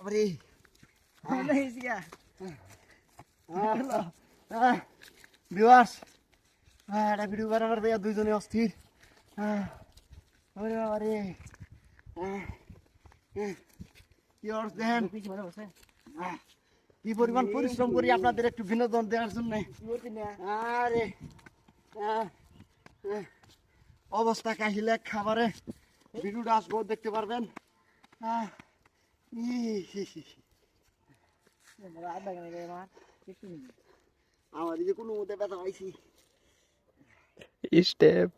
বাবারে ভালো হয়েছি। বিবাস। এটা ভিডিও বানাবার দেয়া দুইজনে অস্থির। ওরে বাবারে। দেখেন কি পরিমাণ পরিশ্রম করি আপনাদের একটু বিনোদন দেওয়ার জন্য? আরে অবস্থা কাহিলে খাবারে। ভিডিওটা আসব দেখতে পারবেন। আহ, ই, হি, হি, হি। আমার দিকে কোনো মতে ব্যথা পাইছি স্টেপ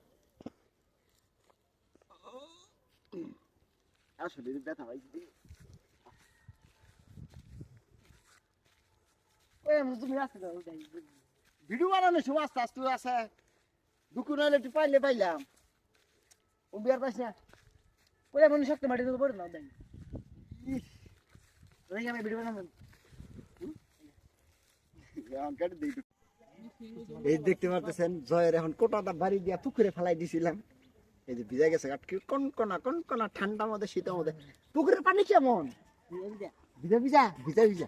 আসলে ব্যথা পাইছি তুমি ওটাই। ভিডিও বানানোর সময় আস্তে আস্তে আছে দুকুন হলে একটু পাইলে পাইলাম ও বিয়ার পাইছ না? ওই আমি শক্ত মাটি দিতে পারি না, ওটাই। এই দেখতে পারতেছেন জয়ের এখন কোটাটা বাড়ি দিয়া পুকুরে ফেলাই দিছিলাম। এই যে ভিজা গেছে আটকে কনকনা কনকনা ঠান্ডার মধ্যে শীতের মধ্যে। পুকুরের পানি কেমন? ভিজা ভিজা ভিজা ভিজা।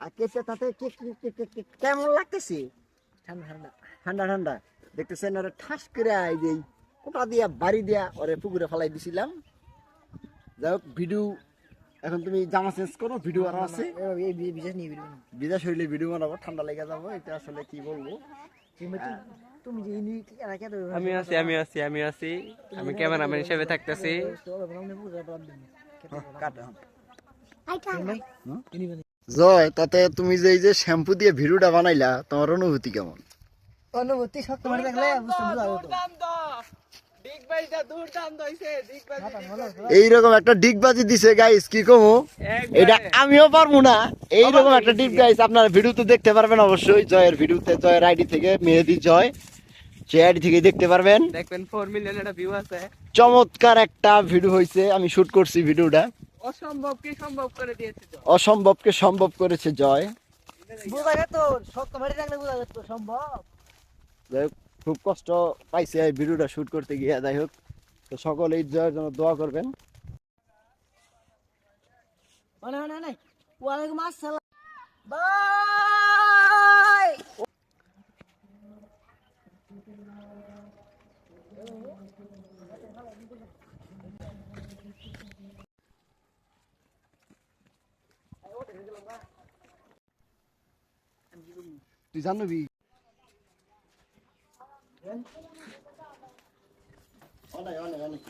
আর কেসে তাতে কে- কে- কে- কে- কে- কেমন লাগতেছে? ঠান্ডা ঠান্ডা। ঠান্ডা ঠান্ডা। দেখতেছেন ওরা ঠাস করে এই যে কোটা দিয়া বাড়ি দিয়া ওরে পুকুরে ফেলাই দিছিলাম। যাই হোক ভিডিও এখন তুমি জামা চেঞ্জ করো ভিডিও আরও আছে বিশেষ নিয়ে ভিডিও বানাবো। বিদেশ হইলে ভিডিও বানাবো ঠান্ডা লেগে যাব এটা আসলে কি বলব? তুমি? আমি আছি আমি আছি আমি আছি। আমি ক্যামেরাম্যান হিসেবে থাকতেছি। তো ওরা বানালে বুঝতে পারবে না। কাটে ভাই, ইনি বানাই। জয় তাতে তুমি যে এই যে শ্যাম্পু দিয়ে ভিডিওটা বানাইলা তোমার অনুভূতি কেমন? অনুভূতি শক্ত মাটি থাকলে বুঝতে বুঝা যেত। মাথা ভালো আছে। এইরকম একটা ডিগবাজি দিছে গাইস কি কমু? এটা আমিও পারব না। এইরকম একটা ডিপ গাইস আপনারা ভিডিওতে দেখতে পারবেন অবশ্যই জয়ের ভিডিওতে জয়ের আইডি থেকে মেহেদি জয় সে আইডি থেকে দেখতে পারবেন। দেখবেন ফোর মিলিয়ন একটা ভিউ আছে। চমৎকার একটা ভিডিও হয়েছে আমি শুট করছি ভিডিওটা। অসম্ভব কি সম্ভব করে দিয়েছে অসম্ভবকে সম্ভব করেছে জয়। বুঝা শক্ত বুঝা সম্ভব। খুব কষ্ট পাইছে এই ভিডিওটা শুট করতে গিয়ে যাই হোক তো সকলেই জয়ের জন্য দোয়া করবেন। ওয়ালাইকুম আসসালাম। বাই। তুই জানবি অনেক অনেক অনেক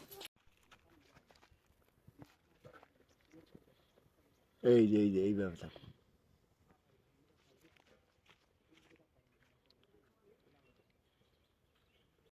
এই যে এই যে এইভাবে থাক